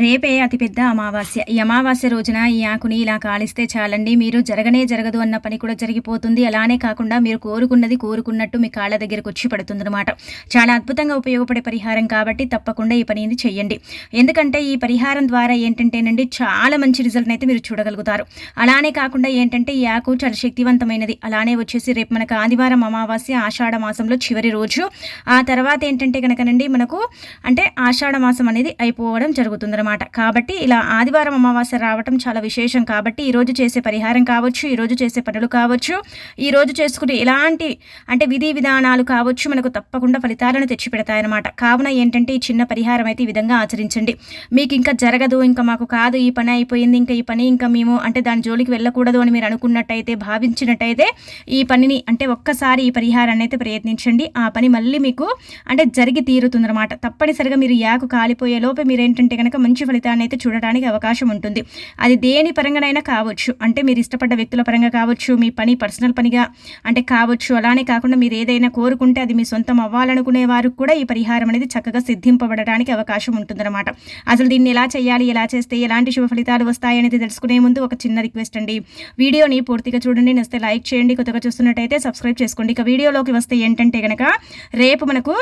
రేపే అతిపెద్ద అమావాస్య. ఈ అమావాస్య రోజున ఈ ఆకుని ఇలా కాలిస్తే చాలండి. మీరు జరగనే జరగదు అన్న పని కూడా జరిగిపోతుంది. అలానే కాకుండా మీరు కోరుకున్నది కోరుకున్నట్టు మీ కాళ్ళ దగ్గరకు వచ్చి పడుతుందన్నమాట. చాలా అద్భుతంగా ఉపయోగపడే పరిహారం కాబట్టి తప్పకుండా ఈ పనిని చెయ్యండి. ఎందుకంటే ఈ పరిహారం ద్వారా ఏంటంటేనండి చాలా మంచి రిజల్ట్ అయితే మీరు చూడగలుగుతారు. అలానే కాకుండా ఏంటంటే ఈ ఆకు చాలా శక్తివంతమైనది. అలానే వచ్చేసి రేపు మనకు ఆదివారం అమావాస్య ఆషాఢ మాసంలో చివరి రోజు. ఆ తర్వాత ఏంటంటే కనుకనండి మనకు అంటే ఆషాఢ మాసం అనేది అయిపోవడం జరుగుతుంది అనమాట కాబట్టి ఇలా ఆదివారం అమావాస్య రావటం చాలా విశేషం. కాబట్టి ఈరోజు చేసే పరిహారం కావచ్చు ఈరోజు చేసే పనులు కావచ్చు ఈరోజు చేసుకునే ఎలాంటి అంటే విధి విధానాలు కావచ్చు మనకు తప్పకుండా ఫలితాలను తెచ్చిపెడతాయన్నమాట. కావున ఏంటంటే ఈ చిన్న పరిహారం అయితే ఈ విధంగా ఆచరించండి. మీకు ఇంకా జరగదు ఇంకా మాకు కాదు ఈ పని అయిపోయింది ఇంకా ఈ పని ఇంకా మేము అంటే దాని జోలికి వెళ్ళకూడదు అని మీరు అనుకున్నట్టయితే భావించినట్టయితే ఈ పనిని అంటే ఒక్కసారి ఈ పరిహారాన్ని అయితే ప్రయత్నించండి. ఆ పని మళ్ళీ మీకు అంటే జరిగి తీరుతుందన్నమాట. తప్పనిసరిగా మీరు యాకు కాలిపోయే లోపే మీరు ఏంటంటే కనుక మంచి ఫలితాన్ని అయితే చూడడానికి అవకాశం ఉంటుంది. అది దేని పరంగానైనా కావచ్చు. అంటే మీరు ఇష్టపడ్డ వ్యక్తుల పరంగా కావచ్చు మీ పని పర్సనల్ పనిగా అంటే కావచ్చు అలానే కాకుండా మీరు ఏదైనా కోరుకుంటే అది మీ సొంతం అవ్వాలనుకునే వారు కూడా ఈ పరిహారం అనేది చక్కగా సిద్ధింపబడడానికి అవకాశం ఉంటుందన్నమాట. అసలు దీన్ని ఎలా చేయాలి ఎలా చేస్తే ఎలాంటి శుభ ఫలితాలు వస్తాయి అనేది తెలుసుకునే ముందు ఒక చిన్న రిక్వెస్ట్ అండి. వీడియోని పూర్తిగా చూడండి నస్తే లైక్ చేయండి. కొత్తగా చూస్తున్నట్టయితే సబ్స్క్రైబ్ చేసుకోండి. ఇక వీడియోలోకి వస్తే ఏంటంటే కనుక రేపు మనకు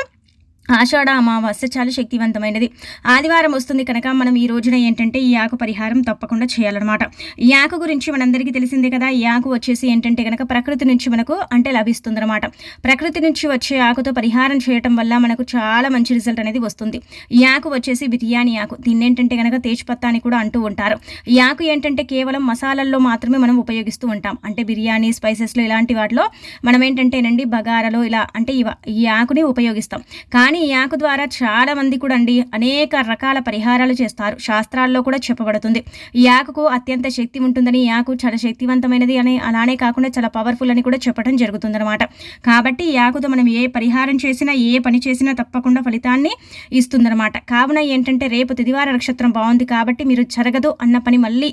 ఆషాఢ అమావాస్య చాలా శక్తివంతమైనది. ఆదివారం వస్తుంది కనుక మనం ఈ రోజున ఏంటంటే ఈ ఆకు పరిహారం తప్పకుండా చేయాలన్నమాట. ఈ ఆకు గురించి మనందరికీ తెలిసిందే కదా ఈ ఆకు వచ్చేసి ఏంటంటే కనుక ప్రకృతి నుంచి మనకు అంటే లభిస్తుందన్నమాట. ప్రకృతి నుంచి వచ్చే ఆకుతో పరిహారం చేయటం వల్ల మనకు చాలా మంచి రిజల్ట్ అనేది వస్తుంది. ఈ ఆకు వచ్చేసి బిర్యానీ ఆకు. దీన్ని ఏంటంటే కనుక తేజ్పత్తా అని కూడా అంటూ ఉంటారు. ఈ ఆకు ఏంటంటే కేవలం మసాలాల్లో మాత్రమే మనం ఉపయోగిస్తూ ఉంటాం. అంటే బిర్యానీ స్పైసెస్లో ఇలాంటి వాటిలో మనం ఏంటంటేనండి బగారలో ఇలా అంటే ఈ ఆకుని ఉపయోగిస్తాం. కానీ ఈ ఆకు ద్వారా చాలా మంది కూడా అండి అనేక రకాల పరిహారాలు చేస్తారు. శాస్త్రాల్లో కూడా చెప్పబడుతుంది. ఈ ఆకుకు అత్యంత శక్తి ఉంటుందని ఈ ఆకు చాలా శక్తివంతమైనది అని అలానే కాకుండా చాలా పవర్ఫుల్ అని కూడా చెప్పడం జరుగుతుందన్నమాట. కాబట్టి ఈ ఆకుతో మనం ఏ పరిహారం చేసినా ఏ పని చేసినా తప్పకుండా ఫలితాన్ని ఇస్తుందన్నమాట. కావున ఏంటంటే రేపు తిదివార నక్షత్రం బాగుంది కాబట్టి మీరు జరగదు అన్న పని మళ్ళీ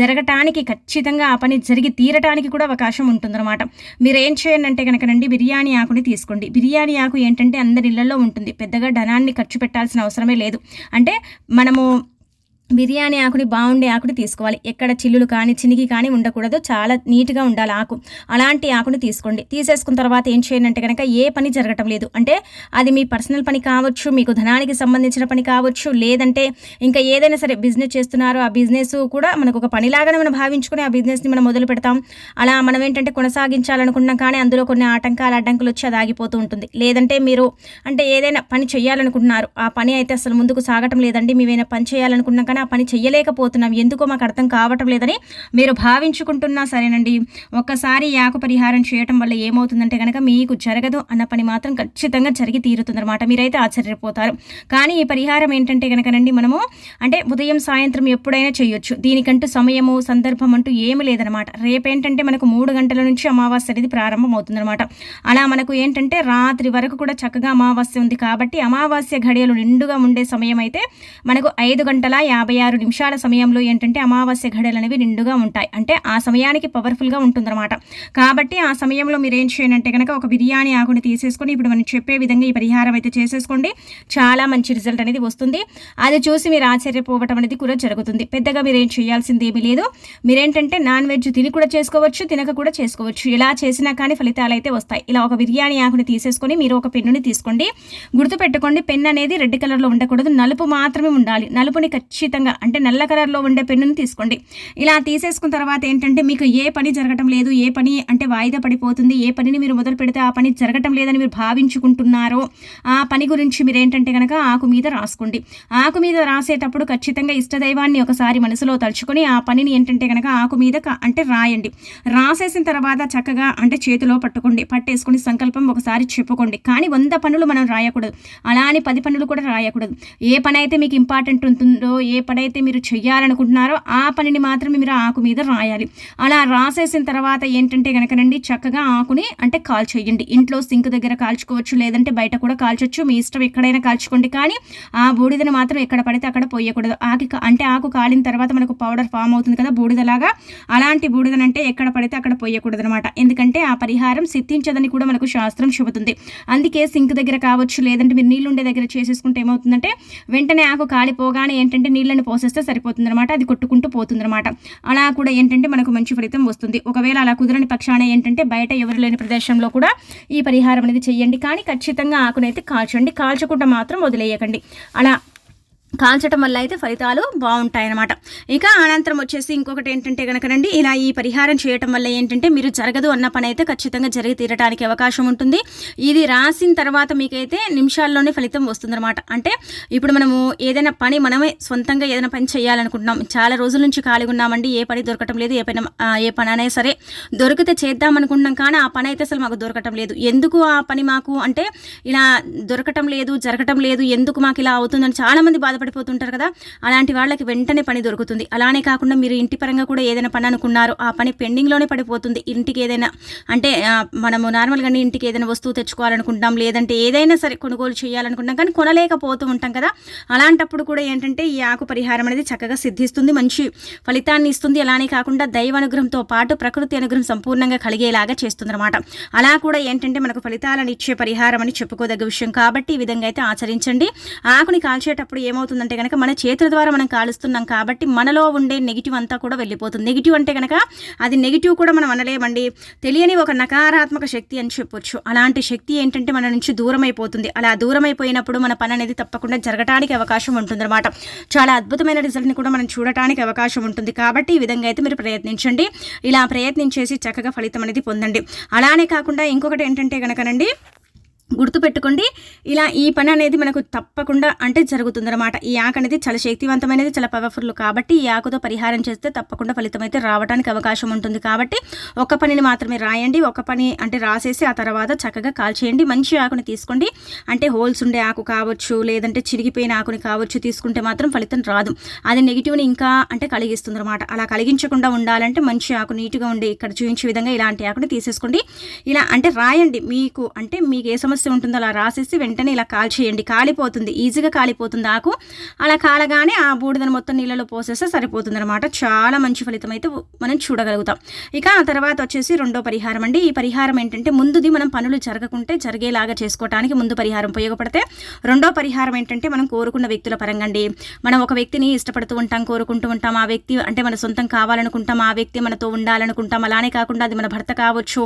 జరగటానికి ఖచ్చితంగా ఆ పని జరిగి తీరటానికి కూడా అవకాశం ఉంటుందన్నమాట. మీరు ఏం చేయండి అంటే కనుకనండి బిర్యానీ ఆకుని తీసుకోండి. బిర్యానీ ఆకు ఏంటంటే అందరి ఇళ్ళలో ఉంటుంది. ఉంటుంది పెద్దగా ధనాన్ని ఖర్చు పెట్టాల్సిన అవసరమే లేదు. అంటే మనము బిర్యానీ ఆకుని బాగుండే ఆకుని తీసుకోవాలి. ఎక్కడ చిల్లులు కానీ చినికి కానీ ఉండకూడదు. చాలా నీట్గా ఉండాలి ఆకు. అలాంటి ఆకుని తీసుకోండి. తీసేసుకున్న తర్వాత ఏం చేయండి అంటే కనుక ఏ పని జరగటం లేదు. అంటే అది మీ పర్సనల్ పని కావచ్చు మీకు ధనానికి సంబంధించిన పని కావచ్చు లేదంటే ఇంకా ఏదైనా సరే బిజినెస్ చేస్తున్నారో. ఆ బిజినెస్ కూడా మనకు ఒక పనిలాగానే మనం భావించుకుని ఆ బిజినెస్ని మనం మొదలు పెడతాం. అలా మనం ఏంటంటే కొనసాగించాలనుకున్నాం కానీ అందులో కొన్ని ఆటంకాలు అడ్డంకులు వచ్చి అది ఆగిపోతూ ఉంటుంది. లేదంటే మీరు అంటే ఏదైనా పని చేయాలనుకుంటున్నారు ఆ పని అయితే అసలు ముందుకు సాగటం లేదండి. మేమైనా పని చేయాలనుకున్నాం కానీ ఆ పని చెయ్యలేకపోతున్నాం. ఎందుకో మాకు అర్థం కావటం లేదని మీరు భావించుకుంటున్నా సరేనండి. ఒక్కసారి యాకు పరిహారం చేయటం వల్ల ఏమవుతుందంటే కనుక మీకు జరగదు అన్న పని మాత్రం ఖచ్చితంగా జరిగి తీరుతుందన్నమాట. మీరైతే ఆశ్చర్యపోతారు. కానీ ఈ పరిహారం ఏంటంటే కనుకనండి మనము అంటే ఉదయం సాయంత్రం ఎప్పుడైనా చేయొచ్చు. దీనికంటూ సమయము సందర్భం అంటూ ఏమి లేదనమాట రేపేంటంటే మనకు మూడు గంటల నుంచి అమావాస్య అనేది ప్రారంభం అవుతుందన్నమాట అలా మనకు ఏంటంటే రాత్రి వరకు కూడా చక్కగా అమావాస్య ఉంది కాబట్టి అమావాస్య ఘడియలు నిండుగా ఉండే సమయం అయితే మనకు ఐదు గంటల యాభై ఆరు నిమిషాల సమయంలో ఏంటంటే అమావాస్య ఘడలు అనేవి నిండుగా ఉంటాయి. అంటే ఆ సమయానికి పవర్ఫుల్గా ఉంటుందన్నమాట. కాబట్టి ఆ సమయంలో మీరు ఏం చేయనంటే కనుక ఒక బిర్యానీ ఆకుని తీసేసుకొని ఇప్పుడు మనం చెప్పే విధంగా ఈ పరిహారం అయితే చేసేసుకోండి. చాలా మంచి రిజల్ట్ అనేది వస్తుంది. అది చూసి మీరు ఆశ్చర్యపోవటం అనేది కూడా జరుగుతుంది. పెద్దగా మీరు ఏం చేయాల్సింది ఏమీ లేదు. మీరేంటంటే నాన్ వెజ్ తిని కూడా చేసుకోవచ్చు తినక కూడా చేసుకోవచ్చు. ఇలా చేసినా కానీ ఫలితాలు అయితే వస్తాయి. ఇలా ఒక బిర్యానీ ఆకుని తీసేసుకొని మీరు ఒక పెన్నుని తీసుకోండి. గుర్తుపెట్టుకోండి పెన్ అనేది రెడ్ కలర్లో ఉండకూడదు. నలుపు మాత్రమే ఉండాలి. నలుపుని ఖచ్చితంగా విధంగా అంటే నల్ల కలర్లో ఉండే పెన్నుని తీసుకోండి. ఇలా తీసేసుకున్న తర్వాత ఏంటంటే మీకు ఏ పని జరగటం లేదు ఏ పని అంటే వాయిదా పడిపోతుంది ఏ పనిని మీరు మొదలు పెడితే ఆ పని జరగటం లేదని మీరు భావించుకుంటున్నారో ఆ పని గురించి మీరు ఏంటంటే కనుక ఆకు మీద రాసుకోండి. ఆకు మీద రాసేటప్పుడు ఖచ్చితంగా ఇష్టదైవాన్ని ఒకసారి మనసులో తలుచుకొని ఆ పనిని ఏంటంటే కనుక ఆకు మీద అంటే రాయండి. రాసేసిన తర్వాత చక్కగా అంటే చేతిలో పట్టుకోండి. పట్టేసుకుని సంకల్పం ఒకసారి చెప్పుకోండి. కానీ వంద పనులు మనం రాయకూడదు. అలా అని పది పనులు కూడా రాయకూడదు. ఏ పని అయితే మీకు ఇంపార్టెంట్ ఉంటుందో ఏ పని మీరు చెయ్యాలనుకుంటున్నారో ఆ పనిని మాత్రమే మీరు ఆకు మీద రాయాలి. అలా రాసేసిన తర్వాత ఏంటంటే కనుకనండి చక్కగా ఆకుని అంటే కాల్చేయండి ఇంట్లో సింక్ దగ్గర కాల్చుకోవచ్చు లేదంటే బయట కూడా కాల్చొచ్చు. మీ ఇష్టం ఎక్కడైనా కాల్చుకోండి. కానీ ఆ బూడిదని మాత్రం ఎక్కడ పడితే అక్కడ పోయకూడదు. ఆకి అంటే ఆకు కాలిన తర్వాత మనకు పౌడర్ ఫామ్ అవుతుంది కదా బూడిదలాగా. అలాంటి బూడిదనంటే ఎక్కడ పడితే అక్కడ పోయకూడదు అనమాట ఎందుకంటే ఆ పరిహారం సిద్ధించదని కూడా మనకు శాస్త్రం చెబుతుంది. అందుకే సింక్ దగ్గర కావచ్చు లేదంటే మీరు నీళ్ళు ఉండే దగ్గర చేసేసుకుంటే ఏమవుతుందంటే వెంటనే ఆకు కాలిపోగానే ఏంటంటే నీళ్ళు నీళ్ళని పోసేస్తే సరిపోతుందన్నమాట అది కొట్టుకుంటూ పోతుందన్నమాట. అలా కూడా ఏంటంటే మనకు మంచి ఫలితం వస్తుంది. ఒకవేళ అలా కుదరని పక్షాన ఏంటంటే బయట ఎవరు లేని ప్రదేశంలో కూడా ఈ పరిహారం అనేది చెయ్యండి. కానీ ఖచ్చితంగా ఆకునైతే కాల్చండి. కాల్చకుండా మాత్రం వదిలేయకండి. అలా కాల్చడం వల్ల అయితే ఫలితాలు బాగుంటాయన్నమాట. ఇక అనంతరం వచ్చేసి ఇంకొకటి ఏంటంటే కనుకనండి ఇలా ఈ పరిహారం చేయటం వల్ల ఏంటంటే మీరు జరగదు అన్న పని అయితే ఖచ్చితంగా జరిగి తీరడానికి అవకాశం ఉంటుంది. ఇది రాసిన తర్వాత మీకైతే నిమిషాల్లోనే ఫలితం వస్తుందన్నమాట. అంటే ఇప్పుడు మనము ఏదైనా పని మనమే సొంతంగా ఏదైనా పని చేయాలనుకుంటున్నాం. చాలా రోజుల నుంచి ఖాళీగా ఉన్నామండి ఏ పని దొరకటం లేదు ఏ పని ఏ పని అయినా సరే. దొరికితే చేద్దాం అనుకుంటున్నాం కానీ ఆ పని అయితే అసలు మాకు దొరకటం లేదు. ఎందుకు ఆ పని మాకు? అంటే ఇలా దొరకటం లేదు జరగటం లేదు ఎందుకు మాకు ఇలా అవుతుందని చాలామంది బాధ బాధపడిపోతుంటారు కదా? అలాంటి వాళ్ళకి వెంటనే పని దొరుకుతుంది. అలానే కాకుండా మీరు ఇంటి పరంగా కూడా ఏదైనా పని అనుకున్నారు ఆ పని పెండింగ్లోనే పడిపోతుంది. ఇంటికి ఏదైనా అంటే మనము నార్మల్గా ఇంటికి ఏదైనా వస్తువు తెచ్చుకోవాలనుకుంటాం లేదంటే ఏదైనా సరే కొనుగోలు చేయాలనుకుంటాం కానీ కొనలేకపోతూ ఉంటాం కదా? అలాంటప్పుడు కూడా ఏంటంటే ఈ ఆకు పరిహారం అనేది చక్కగా సిద్ధిస్తుంది మంచి ఫలితాన్ని ఇస్తుంది. అలానే కాకుండా దైవ అనుగ్రహంతో పాటు ప్రకృతి అనుగ్రహం సంపూర్ణంగా కలిగేలాగా చేస్తుందన్నమాట. అలా కూడా ఏంటంటే మనకు ఫలితాలను ఇచ్చే పరిహారం అని చెప్పుకోదగ్గ విషయం. కాబట్టి ఈ విధంగా అయితే ఆచరించండి. ఆకుని కాల్చేటప్పుడు ఏమవుతుంది? ఏమవుతుందంటే కనుక మన చేతుల ద్వారా మనం కాలుస్తున్నాం కాబట్టి మనలో ఉండే నెగిటివ్ అంతా కూడా వెళ్ళిపోతుంది. నెగిటివ్ అంటే కనుక అది నెగిటివ్ కూడా మనం అనలేమండి. తెలియని ఒక నకారాత్మక శక్తి అని చెప్పొచ్చు. అలాంటి శక్తి ఏంటంటే మన నుంచి దూరం అయిపోతుంది అలా దూరం అయిపోయినప్పుడు మన పని అనేది తప్పకుండా జరగడానికి అవకాశం ఉంటుందన్నమాట. చాలా అద్భుతమైన రిజల్ట్ని కూడా మనం చూడటానికి అవకాశం ఉంటుంది. కాబట్టి ఈ విధంగా అయితే మీరు ప్రయత్నించండి. ఇలా ప్రయత్నించేసి చక్కగా ఫలితం అనేది పొందండి. అలానే కాకుండా ఇంకొకటి ఏంటంటే కనుకనండి గుర్తుపెట్టుకోండి. ఇలా ఈ పని అనేది మనకు తప్పకుండా అంటే జరుగుతుందన్నమాట. ఈ ఆకు అనేది చాలా శక్తివంతమైనది చాలా పవర్ఫుల్. కాబట్టి ఈ ఆకుతో పరిహారం చేస్తే తప్పకుండా ఫలితం అయితే రావడానికి అవకాశం ఉంటుంది. కాబట్టి ఒక పనిని మాత్రమే రాయండి. ఒక పని అంటే రాసేసి ఆ తర్వాత చక్కగా కాల్చేయండి మంచి ఆకుని తీసుకోండి. అంటే హోల్స్ ఉండే ఆకు కావచ్చు లేదంటే చిరిగిపోయిన ఆకుని కావచ్చు తీసుకుంటే మాత్రం ఫలితం రాదు. అది నెగిటివ్ని ఇంకా అంటే కలిగిస్తుంది అనమాట అలా కలిగించకుండా ఉండాలంటే మంచి ఆకు నీట్గా ఉండి ఇక్కడ చూపించే విధంగా ఇలాంటి ఆకుని తీసేసుకోండి. ఇలా అంటే రాయండి. మీకు అంటే మీకు ఏ సమస్య సమస్య ఉంటుందో అలా రాసేసి వెంటనే ఇలా కాల్చేయండి కాలిపోతుంది. ఈజీగా కాలిపోతుంది ఆకు. అలా కాలగానే ఆ బూడిదను మొత్తం నీళ్ళలో పోసేస్తే సరిపోతుంది అనమాట చాలా మంచి ఫలితం అయితే మనం చూడగలుగుతాం. ఇక ఆ తర్వాత వచ్చేసి రెండో పరిహారం అండి. ఈ పరిహారం ఏంటంటే ముందుది మనం పనులు జరగకుంటే జరిగేలాగా చేసుకోవడానికి ముందు పరిహారం ఉపయోగపడితే రెండో పరిహారం ఏంటంటే మనం కోరుకున్న వ్యక్తుల పరంగా అండి. మనం ఒక వ్యక్తిని ఇష్టపడుతూ ఉంటాం కోరుకుంటూ ఉంటాం. ఆ వ్యక్తి అంటే మన సొంతం కావాలనుకుంటాం. ఆ వ్యక్తి మనతో ఉండాలనుకుంటాం. అలానే కాకుండా అది మన భర్త కావచ్చు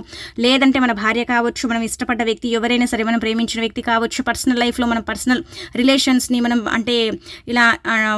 లేదంటే మన భార్య కావచ్చు మనం ఇష్టపడ్డ వ్యక్తి ఎవరైనా సరే మనం ప్రేమించిన వ్యక్తి కావచ్చు పర్సనల్ లైఫ్లో మనం పర్సనల్ రిలేషన్స్ని మనం అంటే ఇలా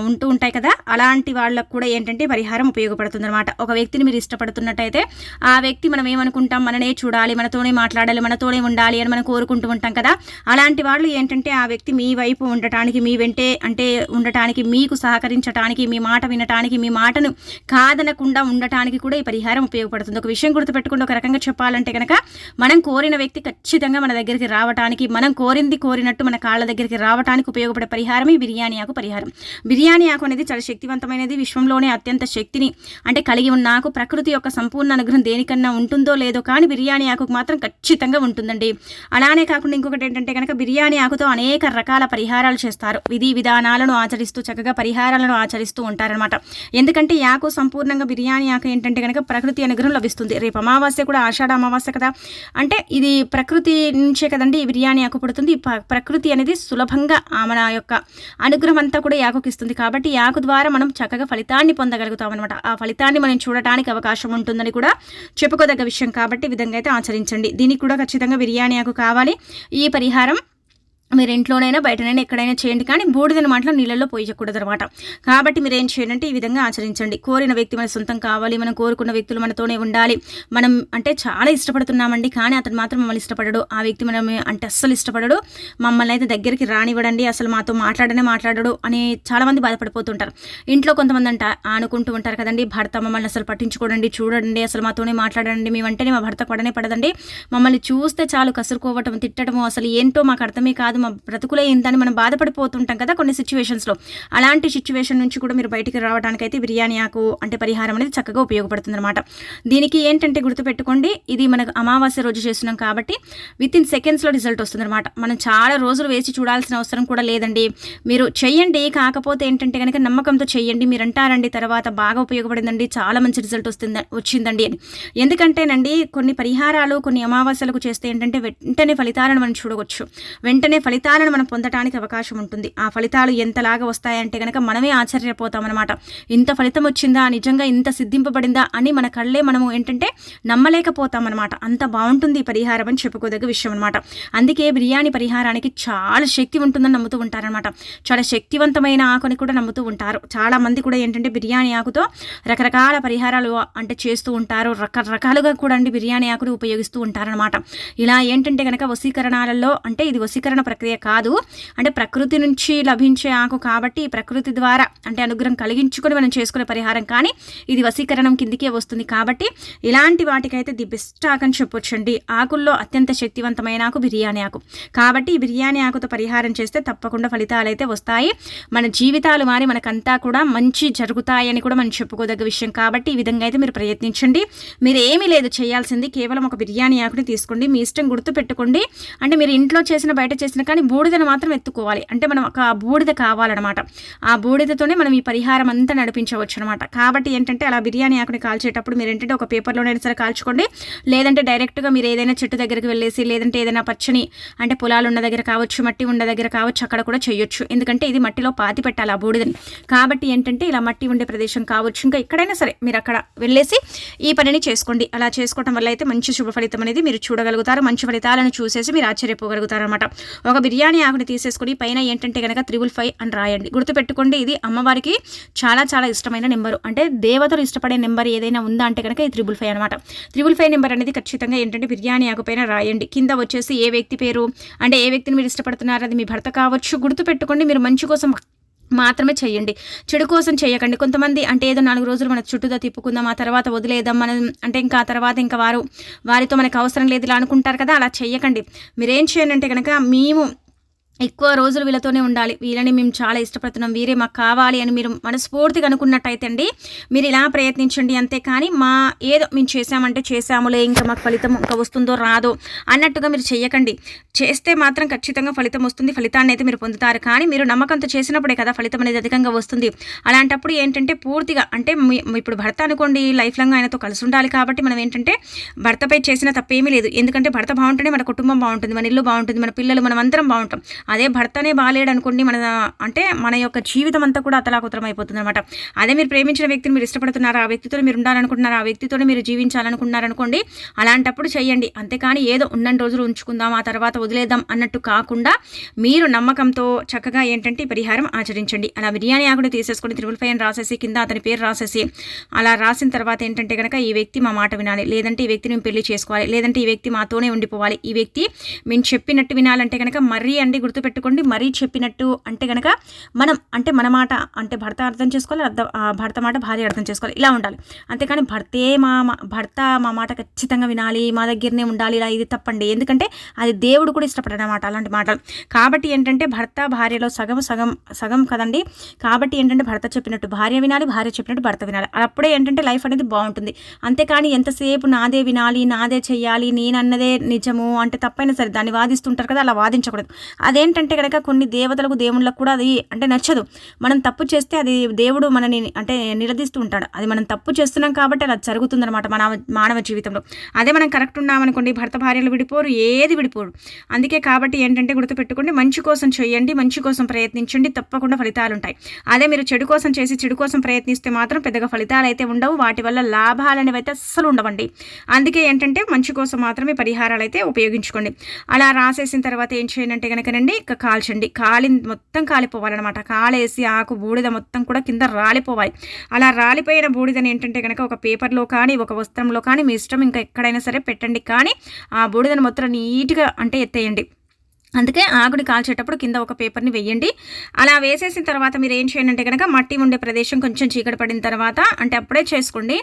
ఉంటూ ఉంటాయి కదా అలాంటి వాళ్ళకు కూడా ఏంటంటే పరిహారం ఉపయోగపడుతుంది అనమాట ఒక వ్యక్తిని మీరు ఇష్టపడుతున్నట్టయితే ఆ వ్యక్తి మనం ఏమనుకుంటాం మననే చూడాలి మనతోనే మాట్లాడాలి మనతోనే ఉండాలి అని మనం కోరుకుంటూ ఉంటాం కదా అలాంటి వాళ్ళు ఏంటంటే ఆ వ్యక్తి మీ వైపు ఉండటానికి మీ వెంటే అంటే ఉండటానికి మీకు సహకరించడానికి మీ మాట వినటానికి మీ మాటను కాదనకుండా ఉండటానికి కూడా ఈ పరిహారం ఉపయోగపడుతుంది. ఒక విషయం గుర్తుపెట్టుకుంటే ఒక రకంగా చెప్పాలంటే కనుక మనం కోరిన వ్యక్తి ఖచ్చితంగా మన దగ్గరికి రావటానికి మనం కోరింది కోరినట్టు మన కాళ్ళ దగ్గరికి రావటానికి ఉపయోగపడే పరిహారం ఈ బిర్యానీ ఆకు పరిహారం. బిర్యానీ ఆకు అనేది చాలా శక్తివంతమైనది. విశ్వంలోనే అత్యంత శక్తిని అంటే కలిగి ఉన్న ఆకు ప్రకృతి యొక్క సంపూర్ణ అనుగ్రహం దేనికన్నా ఉంటుందో లేదో కానీ బిర్యానీ ఆకుకు మాత్రం ఖచ్చితంగా ఉంటుందండి. అలానే కాకుండా ఇంకొకటి ఏంటంటే కనుక బిర్యానీ ఆకుతో అనేక రకాల పరిహారాలు చేస్తారు. విధి విధానాలను ఆచరిస్తూ చక్కగా పరిహారాలను ఆచరిస్తూ ఉంటారనమాట ఎందుకంటే ఆకు సంపూర్ణంగా బిర్యానీ ఆకు ఏంటంటే కనుక ప్రకృతి అనుగ్రహం లభిస్తుంది. రేపు అమావాస్య కూడా ఆషాఢ అమావాస్య కదా. అంటే ఇది ప్రకృతి నుంచే కదండి బిర్యానీ ఆకు పుడుతుంది. ప్రకృతి అనేది సులభంగా మన యొక్క అనుగ్రహం అంతా కూడా యాకుకి ఇస్తుంది. కాబట్టి యాకు ద్వారా మనం చక్కగా ఫలితాన్ని పొందగలుగుతాం అనమాట ఆ ఫలితాన్ని మనం చూడటానికి అవకాశం ఉంటుందని కూడా చెప్పుకోదగ్గ విషయం. కాబట్టి విధంగా అయితే ఆచరించండి. దీనికి కూడా ఖచ్చితంగా బిర్యానీ ఆకు కావాలి. ఈ పరిహారం మీరు ఇంట్లోనైనా బయటనైనా ఎక్కడైనా చేయండి కానీ బూడిదని మాటలు నీళ్ళల్లో పోయకూడదు అనమాట కాబట్టి మీరు ఏం చేయండి అంటే ఈ విధంగా ఆచరించండి. కోరిన వ్యక్తి మన సొంతం కావాలి మనం కోరుకున్న వ్యక్తులు మనతోనే ఉండాలి. మనం అంటే చాలా ఇష్టపడుతున్నామండి కానీ అతను మాత్రం మమ్మల్ని ఇష్టపడడు. ఆ వ్యక్తి మనం అంటే అస్సలు ఇష్టపడడు. మమ్మల్ని అయితే దగ్గరికి రానివ్వడండి అసలు మాతో మాట్లాడనే మాట్లాడడు అని చాలామంది బాధపడిపోతుంటారు. ఇంట్లో కొంతమంది అంట ఆనుకుంటూ ఉంటారు కదండి భర్త మమ్మల్ని అసలు పట్టించుకోడండి చూడండి అసలు మాతోనే మాట్లాడండి మేమంటేనే మా భర్త పడనే పడదండి. మమ్మల్ని చూస్తే చాలు కసురుకోవటం తిట్టడము అసలు ఏంటో మాకు అర్థమే కాదు కాదు మా బ్రతుకులే ఏంటని మనం బాధపడిపోతుంటాం కదా కొన్ని సిచ్యువేషన్స్లో అలాంటి సిచ్యువేషన్ నుంచి కూడా మీరు బయటికి రావడానికైతే బిర్యానీ ఆకు అంటే పరిహారం అనేది చక్కగా ఉపయోగపడుతుంది అనమాట దీనికి ఏంటంటే గుర్తుపెట్టుకోండి ఇది మనకు అమావాస్య రోజు చేస్తున్నాం కాబట్టి విత్ ఇన్ సెకండ్స్లో రిజల్ట్ వస్తుందన్నమాట. మనం చాలా రోజులు వేసి చూడాల్సిన అవసరం కూడా లేదండి. మీరు చెయ్యండి కాకపోతే ఏంటంటే కనుక నమ్మకంతో చెయ్యండి మీరు అంటారండి తర్వాత బాగా ఉపయోగపడిందండి చాలా మంచి రిజల్ట్ వస్తుంది వచ్చిందండి అని. ఎందుకంటేనండి కొన్ని పరిహారాలు కొన్ని అమావాస్యలకు చేస్తే ఏంటంటే వెంటనే ఫలితాలను మనం చూడవచ్చు. వెంటనే ఫలితాలను మనం పొందటానికి అవకాశం ఉంటుంది. ఆ ఫలితాలు ఎంతలాగా వస్తాయంటే కనుక మనమే ఆశ్చర్యపోతామన్నమాట. ఇంత ఫలితం వచ్చిందా? నిజంగా ఇంత సిద్ధింపబడిందా? అని మన కళ్ళే మనము ఏంటంటే నమ్మలేకపోతామన్నమాట. అంత బాగుంటుంది ఈ పరిహారం అని చెప్పుకోదగ్గ విషయం అనమాట అందుకే బిర్యానీ పరిహారానికి చాలా శక్తి ఉంటుందని నమ్ముతూ ఉంటారనమాట చాలా శక్తివంతమైన ఆకుని కూడా నమ్ముతూ ఉంటారు. చాలా మంది కూడా ఏంటంటే బిర్యానీ ఆకుతో రకరకాల పరిహారాలు అంటే చేస్తూ ఉంటారు. రకరకాలుగా కూడా అండి బిర్యానీ ఆకుని ఉపయోగిస్తూ ఉంటారనమాట ఇలా ఏంటంటే కనుక వసీకరణాలలో అంటే ఇది వసీకరణ ప్రక్రియ కాదు. అంటే ప్రకృతి నుంచి లభించే ఆకు కాబట్టి ప్రకృతి ద్వారా అంటే అనుగ్రహం కలిగించుకొని మనం చేసుకునే పరిహారం కానీ ఇది వశీకరణం కిందికే వస్తుంది కాబట్టి ఇలాంటి వాటికైతే ది బెస్ట్ ఆకు అని చెప్పొచ్చండి. ఆకుల్లో అత్యంత శక్తివంతమైన ఆకు బిర్యానీ ఆకు. కాబట్టి ఈ బిర్యానీ ఆకుతో పరిహారం చేస్తే తప్పకుండా ఫలితాలు అయితే వస్తాయి. మన జీవితాలు మారి మనకంతా కూడా మంచి జరుగుతాయని కూడా మనం చెప్పుకోదగ్గ విషయం కాబట్టి ఈ విధంగా అయితే మీరు ప్రయత్నించండి. మీరు ఏమీ లేదు చేయాల్సింది కేవలం ఒక బిర్యానీ ఆకుని తీసుకోండి. మీ ఇష్టం గుర్తు పెట్టుకోండి అంటే మీరు ఇంట్లో చేసిన బయట చేసిన కానీ బూడిదను మాత్రం ఎత్తుకోవాలి. అంటే మనం ఒక బూడిద కావాలన్నమాట. ఆ బూడిదతోనే మనం ఈ పరిహారం అంతా నడిపించవచ్చు అనమాట కాబట్టి ఏంటంటే అలా బిర్యానీ ఆకుని కాల్చేటప్పుడు మీరు ఏంటంటే ఒక పేపర్లోనైనా సరే కాల్చుకోండి. లేదంటే డైరెక్ట్గా మీరు ఏదైనా చెట్టు దగ్గరికి వెళ్ళేసి లేదంటే ఏదైనా పచ్చని అంటే పొలాలు ఉన్న దగ్గర కావచ్చు మట్టి ఉన్న దగ్గర కావచ్చు అక్కడ కూడా చేయొచ్చు. ఎందుకంటే ఇది మట్టిలో పాతి పెట్టాలి ఆ బూడిదని. కాబట్టి ఏంటంటే ఇలా మట్టి ఉండే ప్రదేశం కావచ్చు. ఇంకా ఎక్కడైనా సరే మీరు అక్కడ వెళ్ళేసి ఈ పనిని చేసుకోండి. అలా చేసుకోవడం వల్ల అయితే మంచి శుభ ఫలితం అనేది మీరు చూడగలుగుతారు. మంచి ఫలితాలను చూసేసి మీరు ఆశ్చర్యపోగలుగుతారు అనమాట ఒక ఒక బిర్యానీ ఆకుని తీసేసుకుని పైన ఏంటంటే కనుక త్రిబుల్ ఫైవ్ అని రాయండి. గుర్తుపెట్టుకోండి ఇది అమ్మవారికి చాలా చాలా ఇష్టమైన నెంబరు. అంటే దేవతలు ఇష్టపడే నెంబర్ ఏదైనా ఉందా అంటే కనుక ఈ త్రిబుల్ ఫైవ్ అనమాట త్రిబుల్ ఫైవ్ నెంబర్ అనేది ఖచ్చితంగా ఏంటంటే బిర్యానీ ఆకుపైన రాయండి. కింద వచ్చేసి ఏ వ్యక్తి పేరు అంటే ఏ వ్యక్తిని మీరు ఇష్టపడుతున్నారు అది మీ భర్త కావచ్చు గుర్తుపెట్టుకోండి. మీరు మంచి కోసం మాత్రమే చేయండి. చెడు కోసం చేయకండి. కొంతమంది అంటే ఏదో నాలుగు రోజులు మన చుట్టూతో తిప్పుకుందాం ఆ తర్వాత వదిలేద్దాం మనం అంటే ఇంకా ఆ తర్వాత ఇంకా వారు వారితో మనకు అవసరం లేదు ఇలా అనుకుంటారు కదా అలా చేయకండి మీరేం చేయనంటే కనుక మేము ఎక్కువ రోజులు వీళ్ళతోనే ఉండాలి. వీళ్ళని మేము చాలా ఇష్టపడుతున్నాం. వీరే మాకు కావాలి అని మీరు మనస్ఫూర్తిగా అనుకున్నట్టయితే అండి మీరు ఇలా ప్రయత్నించండి అంతే కానీ మా ఏదో మేము చేసామంటే చేసాములే ఇంకా మాకు ఫలితం ఇంకా వస్తుందో రాదో అన్నట్టుగా మీరు చేయకండి చేస్తే మాత్రం ఖచ్చితంగా ఫలితం వస్తుంది. ఫలితాన్ని అయితే మీరు పొందుతారు. కానీ మీరు నమ్మకంతో చేసినప్పుడే కదా ఫలితం అనేది అధికంగా వస్తుంది. అలాంటప్పుడు ఏంటంటే పూర్తిగా అంటే ఇప్పుడు భర్త అనుకోండి లైఫ్ లాంగ్ ఆయనతో కలిసి ఉండాలి కాబట్టి మనం ఏంటంటే భర్తపై చేసిన తప్పేమీ లేదు. ఎందుకంటే భర్త బాగుంటేనే మన కుటుంబం బాగుంటుంది మన ఇల్లు బాగుంటుంది మన పిల్లలు మనం అందరం బాగుంటాం. అదే భర్తనే బాగాలేడు అనుకోండి మన అంటే మన యొక్క జీవితం అంతా కూడా అతలాకుతలం అయిపోతుంది అనమాట అదే మీరు ప్రేమించిన వ్యక్తిని మీరు ఇష్టపడుతున్నారు ఆ వ్యక్తితో మీరు ఉండాలనుకుంటున్నారు ఆ వ్యక్తితో మీరు జీవించాలనుకుంటున్నారు అనుకోండి అలాంటప్పుడు చేయండి అంతేకాని ఏదో ఉన్న రోజులు ఉంచుకుందాం ఆ తర్వాత వదిలేద్దాం అన్నట్టు కాకుండా మీరు నమ్మకంతో చక్కగా ఏంటంటే పరిహారం ఆచరించండి. అలా బిర్యానీ ఆకుడు తీసేసుకొని త్రిబుల్ ఫైవ్ రాసేసి కింద అతని పేరు రాసేసి అలా రాసిన తర్వాత ఏంటంటే కనుక ఈ వ్యక్తి మా మాట వినాలి లేదంటే ఈ వ్యక్తిని పెళ్ళి చేసుకోవాలి లేదంటే ఈ వ్యక్తి మాతోనే ఉండిపోవాలి. ఈ వ్యక్తి మేము చెప్పినట్టు వినాలంటే కనుక మరీ అండి గుర్తు గుర్తుపెట్టుకోండి మరీ చెప్పినట్టు అంటే కనుక మనం అంటే మన మాట అంటే భర్త అర్థం చేసుకోవాలి అర్థం భర్త మాట భార్య అర్థం చేసుకోవాలి. ఇలా ఉండాలి. అంతేకాని భర్తే మా భర్త మా మాట ఖచ్చితంగా వినాలి మా దగ్గరనే ఉండాలి ఇలా ఇది తప్పండి. ఎందుకంటే అది దేవుడు కూడా ఇష్టపడనమాట అలాంటి మాటలు. కాబట్టి ఏంటంటే భర్త భార్యలో సగం సగం సగం కదండి. కాబట్టి ఏంటంటే భర్త చెప్పినట్టు భార్య వినాలి భార్య చెప్పినట్టు భర్త వినాలి. అప్పుడే ఏంటంటే లైఫ్ అనేది బాగుంటుంది. అంతేకాని ఎంతసేపు నాదే వినాలి నాదే చెయ్యాలి నేనన్నదే నిజము అంటే తప్పైనా సరే దాన్ని వాదిస్తుంటారు కదా అలా వాదించకూడదు. అదే ఏంటంటే కనుక కొన్ని దేవతలకు దేవుళ్ళకు కూడా అది అంటే నచ్చదు. మనం తప్పు చేస్తే అది దేవుడు మనని అంటే నిలదీస్తూ ఉంటాడు. అది మనం తప్పు చేస్తున్నాం కాబట్టి అలా జరుగుతుందనమాట మన మానవ జీవితంలో. అదే మనం కరెక్ట్ ఉన్నామనుకోండి భర్త భార్యలు విడిపోరు ఏది విడిపోరు. అందుకే కాబట్టి ఏంటంటే గుర్తుపెట్టుకోండి మంచి కోసం చేయండి మంచి కోసం ప్రయత్నించండి తప్పకుండా ఫలితాలు ఉంటాయి అదే మీరు చెడు కోసం చేసి చెడు కోసం ప్రయత్నిస్తే మాత్రం పెద్దగా ఫలితాలు అయితే ఉండవు వాటి వల్ల లాభాలు అనేవి అయితే అస్సలు ఉండవండి. అందుకే ఏంటంటే మంచి కోసం మాత్రమే పరిహారాలు అయితే ఉపయోగించుకోండి. అలా రాసేసిన తర్వాత ఏం చేయండి అంటే కనుకనండి ఇక కాల్చండి. కాలి మొత్తం కాలిపోవాలన్నమాట. కాలేసి ఆకు బూడిద మొత్తం కూడా కింద రాలిపోవాలి. అలా రాలిపోయిన బూడిదని ఏంటంటే కనుక ఒక పేపర్లో కానీ ఒక వస్త్రంలో కానీ మీ ఇష్టం ఇంకా ఎక్కడైనా సరే పెట్టండి. కానీ ఆ బూడిదని మొత్తం నీట్గా అంటే ఎత్తేయండి. అందుకే ఆకుడి కాల్చేటప్పుడు కింద ఒక పేపర్ని వేయండి అలా వేసేసిన తర్వాత మీరు ఏం చేయండి అంటే కనుక మట్టి ఉండే ప్రదేశం కొంచెం చీకటి పడిన తర్వాత అంటే అప్పుడే చేసుకోండి.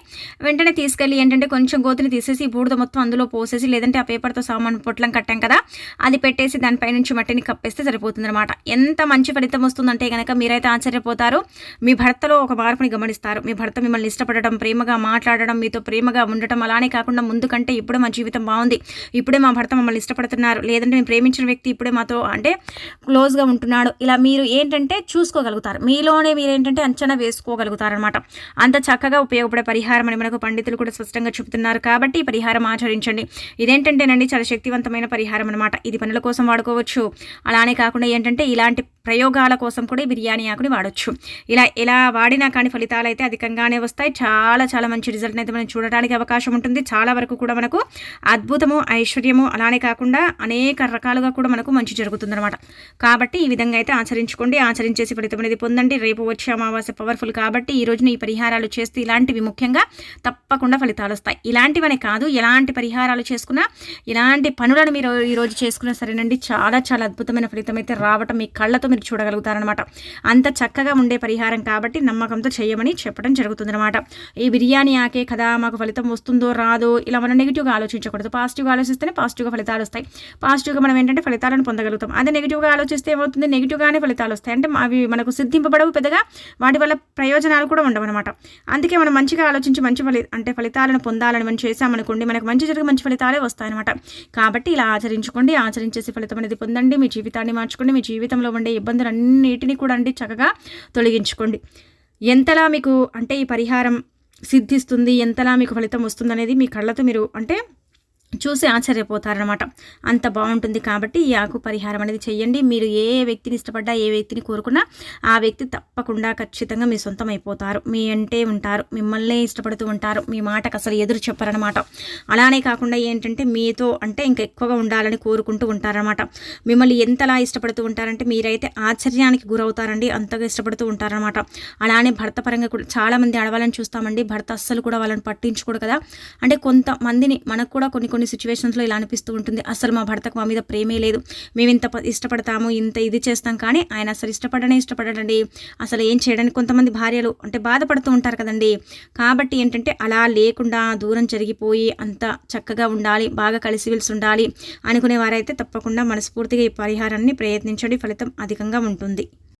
వెంటనే తీసుకెళ్ళి ఏంటంటే కొంచెం గోతిని తీసేసి బూడిద మొత్తం అందులో పోసేసి లేదంటే ఆ పేపర్తో సామాన్ పొట్లం కట్టాం కదా అది పెట్టేసి దానిపై నుంచి మట్టిని కప్పేస్తే సరిపోతుందన్నమాట. ఎంత మంచి ఫలితం వస్తుందంటే కనుక మీరైతే ఆశ్చర్యపోతారు. మీ భర్తలో ఒక మార్పుని గమనిస్తారు. మీ భర్త మిమ్మల్ని ఇష్టపడడం ప్రేమగా మాట్లాడడం మీతో ప్రేమగా ఉండటం అలానే కాకుండా ముందు కంటే ఇప్పుడే మా జీవితం బాగుంది. ఇప్పుడే మా భర్త మమ్మల్ని ఇష్టపడుతున్నారు. లేదంటే మేము ప్రేమించిన వ్యక్తి ఇప్పుడే మాతో అంటే క్లోజ్గా ఉంటున్నాడు. ఇలా మీరు ఏంటంటే చూసుకోగలుగుతారు. మీలోనే మీరు ఏంటంటే అంచనా వేసుకోగలుగుతారనమాట అంత చక్కగా ఉపయోగపడే పరిహారం అని మనకు పండితులు కూడా స్పష్టంగా చెబుతున్నారు. కాబట్టి ఈ పరిహారం ఆచరించండి. ఇదేంటంటేనండి చాలా శక్తివంతమైన పరిహారం అనమాట ఇది పనుల కోసం వాడుకోవచ్చు. అలానే కాకుండా ఏంటంటే ఇలాంటి ప్రయోగాల కోసం కూడా బిర్యానీ ఆకుని వాడచ్చు. ఇలా ఇలా వాడినా కానీ ఫలితాలు అయితే అధికంగానే వస్తాయి. చాలా చాలా మంచి రిజల్ట్ అయితే మనం చూడడానికి అవకాశం ఉంటుంది. చాలా వరకు కూడా మనకు అద్భుతము ఐశ్వర్యము అలానే కాకుండా అనేక రకాలుగా కూడా మనకు మంచి జరుగుతుందన్నమాట. కాబట్టి ఈ విధంగా అయితే ఆచరించుకోండి. ఆచరించేసి ఫలితం అనేది పొందండి. రేపు వచ్చే అమావాస్య పవర్ఫుల్ కాబట్టి ఈ రోజున ఈ పరిహారాలు చేస్తే ఇలాంటివి ముఖ్యంగా తప్పకుండా ఫలితాలు వస్తాయి. ఇలాంటివనే కాదు ఎలాంటి పరిహారాలు చేసుకున్నా ఇలాంటి పనులను మీరు ఈరోజు చేసుకున్నా సరేనండి. చాలా చాలా అద్భుతమైన ఫలితం అయితే రావటం మీ కళ్ళతో మీరు చూడగలుగుతారనమాట అంత చక్కగా ఉండే పరిహారం కాబట్టి నమ్మకంతో చేయమని చెప్పడం జరుగుతుందన్నమాట. ఈ బిర్యానీ ఆకే కదా మాకు ఫలితం వస్తుందో రాదో ఇలా మనం నెగిటివ్గా ఆలోచించకూడదు. పాజిటివ్గా ఆలోచిస్తేనే పాజిటివ్గా ఫలితాలు వస్తాయి. పాజిటివ్గా మనం ఏంటంటే ఫలితాలు ఫలితాలను పొందగలుగుతాం. అదే నెగిటివ్గా ఆలోచిస్తే ఏమవుతుంది? నెగిటివ్గానే ఫలితాలు వస్తాయి. అంటే అవి మనకు సిద్ధింపబడవు పెద్దగా వాటి వల్ల ప్రయోజనాలు కూడా ఉండవు అనమాట అందుకే మనం మంచిగా ఆలోచించి మంచి ఫలి అంటే ఫలితాలను పొందాలని మనం చేసామనుకోండి మనకు మంచి జరిగి మంచి ఫలితాలే వస్తాయన్నమాట. కాబట్టి ఇలా ఆచరించుకోండి. ఆచరించేసి ఫలితం అనేది పొందండి. మీ జీవితాన్ని మార్చుకోండి. మీ జీవితంలో ఉండే ఇబ్బందులన్నిటినీ కూడా అండి చక్కగా తొలగించుకోండి. ఎంతలా మీకు అంటే ఈ పరిహారం సిద్ధిస్తుంది ఎంతలా మీకు ఫలితం వస్తుంది అనేది మీ కళ్ళతో మీరు అంటే చూసి ఆశ్చర్యపోతారనమాట అంత బాగుంటుంది కాబట్టి ఈ ఆకు పరిహారం అనేది చేయండి మీరు ఏ వ్యక్తిని ఇష్టపడ్డా ఏ వ్యక్తిని కోరుకున్నా ఆ వ్యక్తి తప్పకుండా ఖచ్చితంగా మీ సొంతం అయిపోతారు. మీ అంటే ఉంటారు. మిమ్మల్నే ఇష్టపడుతూ ఉంటారు. మీ మాటకు అసలు ఎదురు చెప్పరనమాట అలానే కాకుండా ఏంటంటే మీతో అంటే ఇంకా ఎక్కువగా ఉండాలని కోరుకుంటూ ఉంటారనమాట మిమ్మల్ని ఎంతలా ఇష్టపడుతూ ఉంటారంటే మీరైతే ఆశ్చర్యానికి గురవుతారండి. అంతగా ఇష్టపడుతూ ఉంటారనమాట అలానే భర్త పరంగా కూడా చాలామంది ఆడవాళ్ళని చూస్తామండి. భర్త అస్సలు కూడా వాళ్ళని పట్టించుకోడు కదా. అంటే కొంతమందిని మనకు కూడా కొన్ని కొన్ని కొన్ని సిచ్యువేషన్స్లో ఇలా అనిపిస్తూ ఉంటుంది. అసలు మా భర్తకు మా మీద ప్రేమే లేదు. మేము ఇంత ఇష్టపడతాము ఇంత ఇది చేస్తాం కానీ ఆయన అసలు ఇష్టపడనే ఇష్టపడడండి. అసలు ఏం చేయడానికి కొంతమంది భార్యలు అంటే బాధపడుతూ ఉంటారు కదండి. కాబట్టి ఏంటంటే అలా లేకుండా దూరం జరిగిపోయి అంత చక్కగా ఉండాలి బాగా కలిసిమెలిసి ఉండాలి అనుకునే వారైతే తప్పకుండా మనస్ఫూర్తిగా ఈ పరిహారాన్ని ప్రయత్నించండి. ఫలితం అధికంగా ఉంటుంది.